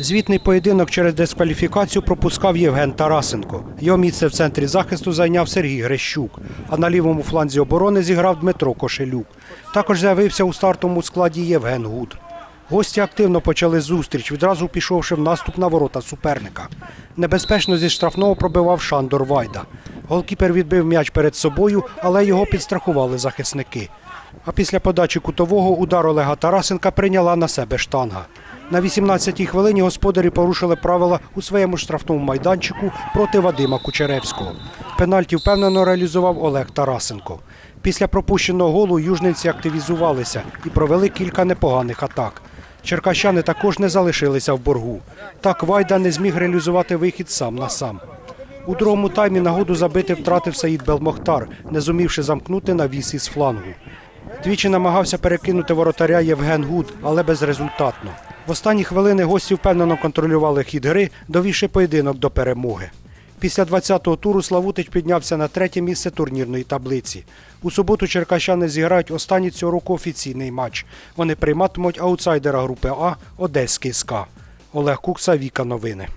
Звітний поєдинок через дискваліфікацію пропускав Євген Тарасенко. Його місце в центрі захисту зайняв Сергій Грещук, а на лівому фланзі оборони зіграв Дмитро Кошелюк. Також з'явився у стартовому складі Євген Гуд. Гості активно почали зустріч, відразу пішовши в наступ на ворота суперника. Небезпечно зі штрафного пробивав Шандор Вайда. Голкіпер відбив м'яч перед собою, але його підстрахували захисники. А після подачі кутового удар Олега Тарасенка прийняла на себе штанга. На 18-й хвилині господарі порушили правила у своєму штрафному майданчику проти Вадима Кучеревського. Пенальті впевнено реалізував Олег Тарасенко. Після пропущеного голу южниці активізувалися і провели кілька непоганих атак. Черкащани також не залишилися в боргу. Так Вайда не зміг реалізувати вихід сам на сам. У другому таймі нагоду забити втратив Саїд Белмохтар, не зумівши замкнути навіс із флангу. Двічі намагався перекинути воротаря Євген Гуд, але безрезультатно. В останні хвилини гості впевнено контролювали хід гри, довівши поєдинок до перемоги. Після 20-го туру Славутич піднявся на третє місце турнірної таблиці. У суботу черкащани зіграють останній цього року офіційний матч. Вони прийматимуть аутсайдера групи А Одеський СКА. Олег Кукса, Віка Новини.